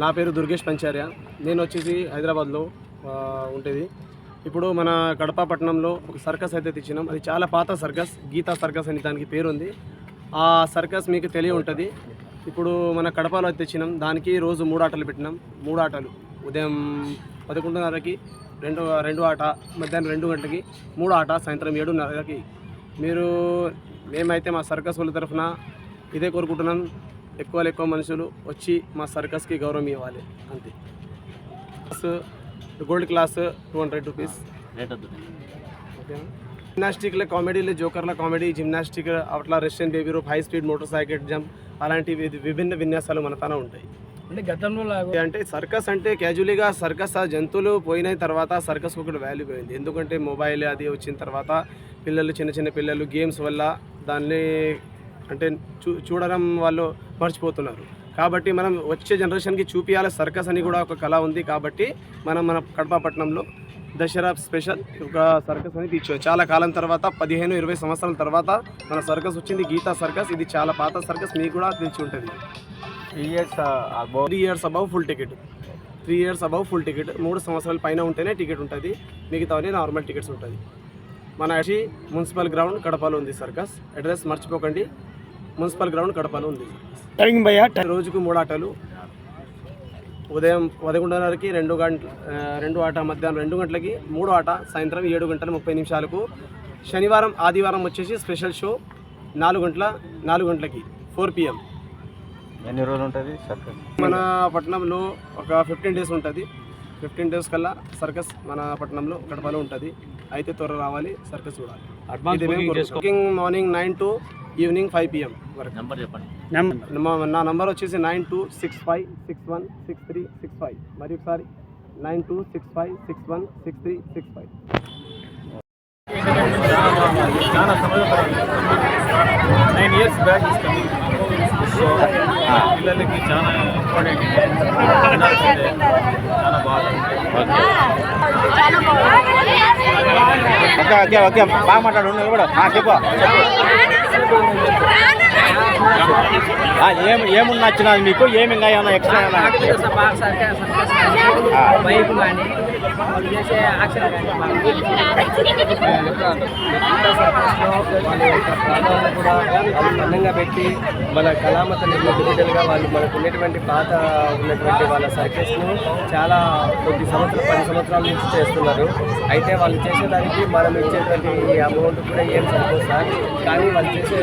నా పేరు దుర్గేష్ పంచార్య. నేను వచ్చేసి హైదరాబాద్లో ఉండేది. ఉంటుంది ఇప్పుడు మన కడప పట్టణంలో ఒక సర్కస్ అయితే తెచ్చినాం. అది చాలా పాత సర్కస్ గీతా సర్కస్ అని దానికి పేరుంది. ఆ సర్కస్ మీకు తెలియ ఉంటుంది. ఇప్పుడు మన కడపలో తెచ్చినాం. దానికి రోజు మూడు ఆటలు పెట్టినాం. మూడు ఆటలు. ఉదయం పదకొండున్నరకి రెండు రెండు ఆట మధ్యాహ్నం రెండు గంటలకి మూడు ఆట సాయంత్రం ఏడున్నరకి. మీరు మేమైతే మా సర్కస్ వాళ్ళ తరఫున ఇదే కోరుకుంటున్నాం. ఎక్కువ ఎక్కువ మనుషులు వచ్చి మా సర్కస్కి గౌరవం ఇవ్వాలి. అంతే. Gold class two hundred rupees జిమ్నాస్టిక్లో కామెడీలు జోకర్ల కామెడీ జిమ్నాస్టిక్ అట్లా రెస్టెంట్ baby rope high speed motorcycle jump అలాంటి వి- విభిన్న విన్యాసాలు మన తన ఉంటాయి. అంటే గతంలో లాగా అంటే సర్కస్ అంటే క్యాజువలీగా సర్కస్ ఆ జంతువులు పోయిన తర్వాత సర్కస్ ఒకటి వాల్యూ పోయింది. ఎందుకంటే మొబైల్ అది వచ్చిన తర్వాత పిల్లలు చిన్న చిన్న పిల్లలు గేమ్స్ వల్ల దాన్ని అంటే చూ చూడడం వాళ్ళు మర్చిపోతున్నారు. కాబట్టి మనం వచ్చే జనరేషన్కి చూపించాలి సర్కస్ అని కూడా ఒక కళ ఉంది కాబట్టి మనం మన కడప పట్టణంలో దసరా స్పెషల్ ఒక సర్కస్ అని తీర్చు చాలా కాలం తర్వాత పదిహేను ఇరవై సంవత్సరాల తర్వాత మన సర్కస్ వచ్చింది. గీతా సర్కస్ ఇది చాలా పాత సర్కస్ మీకు కూడా తెలిసి ఉంటుంది. Three years above full ticket three years above full ticket మూడు సంవత్సరాల పైన ఉంటేనే టికెట్ ఉంటుంది. మిగతావన్నీ నార్మల్ టికెట్స్ ఉంటుంది. మన యాక్చువల్లీ మున్సిపల్ గ్రౌండ్ కడపలో ఉంది సర్కస్. అడ్రస్ మర్చిపోకండి. మున్సిపల్ గ్రౌండ్ కడపలో ఉంది రోజుకు మూడు ఆటలు. ఉదయం పదకొండున్నరకి రెండు గంటల ఆ, రెండు ఆట మధ్యాహ్నం రెండు గంటలకి మూడు ఆట సాయంత్రం ఏడు గంటల ముప్పై నిమిషాలకు. శనివారం ఆదివారం వచ్చేసి స్పెషల్ షో నాలుగు గంటల నాలుగు గంటలకి ఫోర్ పిఎం ఎన్ని రోజులు ఉంటుంది? సర్కస్. మన పట్టణంలో ఒక ఫిఫ్టీన్ డేస్ ఉంటుంది. ఫిఫ్టీన్ డేస్ కల్లా సర్కస్ మన పట్టణంలో గడపలో ఉంటుంది. అయితే త్వర రావాలి సర్కస్ చూడాలి. కోరుకుంటున్నాం. Booking morning nine to evening five PM వరకు. నెంబర్ చెప్పండి. నా నంబర్ వచ్చేసి nine two six five six one six three six five. మరి ఒకసారి nine two six five six one six three six five. చాలా నైన్ ఇయర్స్ బ్యాక్ ఇస్తాను so పిల్లలకి చాలా ఇంపార్టెంట్. Okay okay okay. బాగా మాట్లాడు ఆ, చెప్పు. ఏం ఏమున్నా వచ్చినది మీకు ఏమి ఇంకా ఏమన్నా ఎక్స్ట్రా అందంగా పెట్టి మన కళామత నిర్మితులుగా వాళ్ళు మనకు ఉన్నటువంటి పాత ఉన్నటువంటి వాళ్ళ సర్కస్ను చాలా కొద్ది సంవత్సరాలు పది సంవత్సరాల నుంచి చేస్తున్నారు. అయితే వాళ్ళు చేసేదానికి మనం ఇచ్చేటువంటి అమౌంట్ కూడా ఏం సరిపోదు సార్. కానీ వాళ్ళు చేసే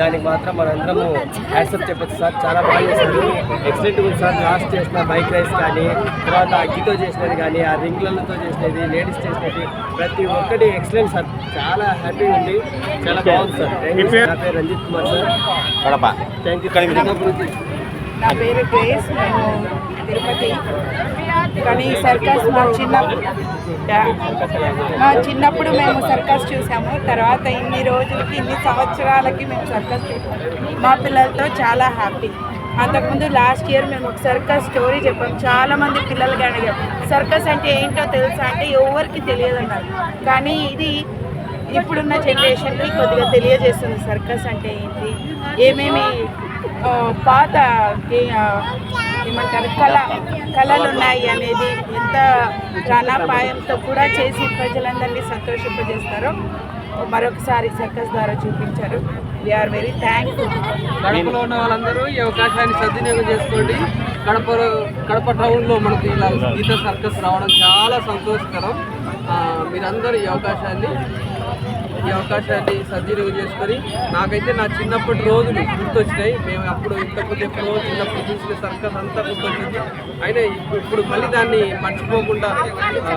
దానికి మాత్రం మనందరము యాక్సెప్ట్ చెప్పచ్చు సార్. చాలా బాగా చేస్తారు ఎక్సలెంట్ ఉంది సార్ లాస్ట్ చేసిన బైక్ రైస్ కానీ తర్వాత అగ్గితో చేసినది కానీ ఆ రింగ్లతో చేసినది లేడీస్ చేసినది ప్రతి ఒక్కటి ఎక్సలెంట్ సార్. చాలా హ్యాపీగా ఉంది. చాలా బాగుంది సార్. నా పేరు Ranjith Kumar sir. Thank you నా పేరు తిరుపతి. కానీ సర్కస్ మా చిన్నప్పుడు మా చిన్నప్పుడు మేము సర్కస్ చూసాము. తర్వాత ఇన్ని రోజులకి ఇన్ని సంవత్సరాలకి మేము సర్కస్ చూసాము. మా పిల్లలతో చాలా హ్యాపీ. అంతకుముందు లాస్ట్ ఇయర్ మేము ఒక సర్కస్ స్టోరీ చెప్పాం. చాలామంది పిల్లలు పిల్లలకి అడిగాం. సర్కస్ అంటే ఏంటో తెలుసా అంటే ఎవరికి తెలియదు అన్నారు కానీ ఇది ఇప్పుడున్న జనరేషన్కి కొద్దిగా తెలియజేస్తుంది సర్కస్ అంటే ఏంటి? ఏమేమి పాత ఏ- ఏమంటారు? కళ కళలు ఉన్నాయి అనేది ఎంత ప్రాణాపాయంతో కూడా చేసి ప్రజలందరినీ సంతోషింపజేస్తారో మరొకసారి సర్కస్ ద్వారా చూపించారు. వీఆర్ వెరీ థ్యాంక్ఫుల్ కడపలో ఉన్న వాళ్ళందరూ ఈ అవకాశాన్ని సద్వినియోగం చేసుకోండి. కడప కడప టౌన్లో మనకి ఇలా గీత సర్కస్ రావడం చాలా సంతోషకరం. మీరందరూ ఈ అవకాశాన్ని ఈ అవకాశాన్ని సద్వినియోగం చేసుకొని నాకైతే నా చిన్నప్పటి రోజులు గుర్తొచ్చినాయి. మేము అప్పుడు ఇంతకుముందు ఎప్పుడో చిన్నప్పుడు చూసిన సర్కస్ అంతా గుర్తొచ్చింది. అయినా ఇప్పుడు ఇప్పుడు మళ్ళీ దాన్ని మర్చిపోకుండా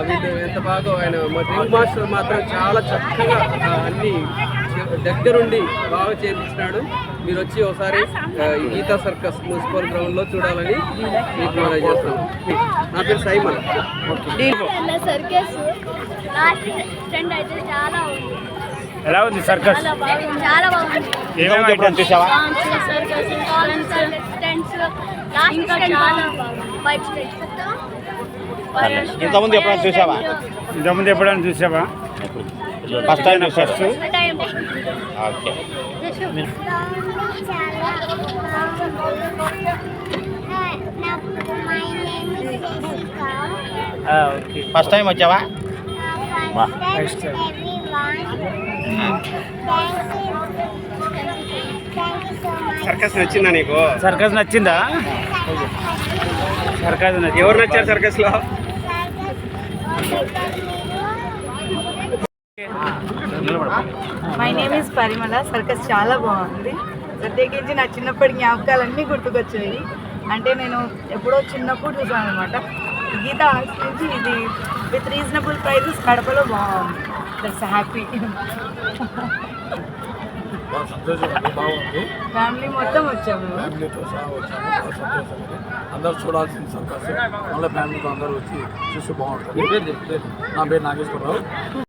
వీళ్ళు ఎంత బాగా ఆయన మా డ్రింక్ మాస్టర్ మాత్రం చాలా చక్కగా అన్ని దగ్గరుండి బాగా చేయించినాడు. మీరు వచ్చి ఒకసారి గీతా సర్కస్ మున్సిపల్ గ్రౌండ్లో చూడాలని మీకు మనం చేస్తాం. నా పేరు సైమన్. సర్కస్ ఫ్రెండ్ అయితే చాలా ఎలా ఉంది సర్కస్? ఏమేమి చూసావా? ఇంతకుముందు ఎప్పుడైనా చూసావా? ఇంతకుముందు ఎప్పుడైనా చూసావా? ఫస్ట్ టైం చూసారు టైం ఓకే ఫస్ట్ టైం వచ్చావా? వా. సర్కస్ నచ్చిందా నీకు? సర్కస్ నచ్చిందా? సర్కస్ నచ్చింది. ఎవరు నచ్చారు సర్కస్లో my name is Parimala circus చాలా బాగుంది. ప్రత్యేకించి నా చిన్నప్పటి జ్ఞాపకాలన్నీ గుర్తుకొచ్చాయి అంటే నేను ఎప్పుడో చిన్నప్పుడు చూసాను అనమాట గీత ఆర్ట్స్ నుంచి ఇది విత్ రీజనబుల్ ప్రైజెస్ కడపలో బాగుంది దట్స్ హ్యాపీ ఫ్యామిలీ మొత్తం వచ్చాము ఫ్యామిలీతో సహా వచ్చాము చాలా సంతోషం అందరూ చూడాల్సిన సర్కస్ మళ్ళీ ఫ్యామిలీతో అందరూ వచ్చి చూసి బాగుంటుంది నా పేరు నాగేశ్వరరావు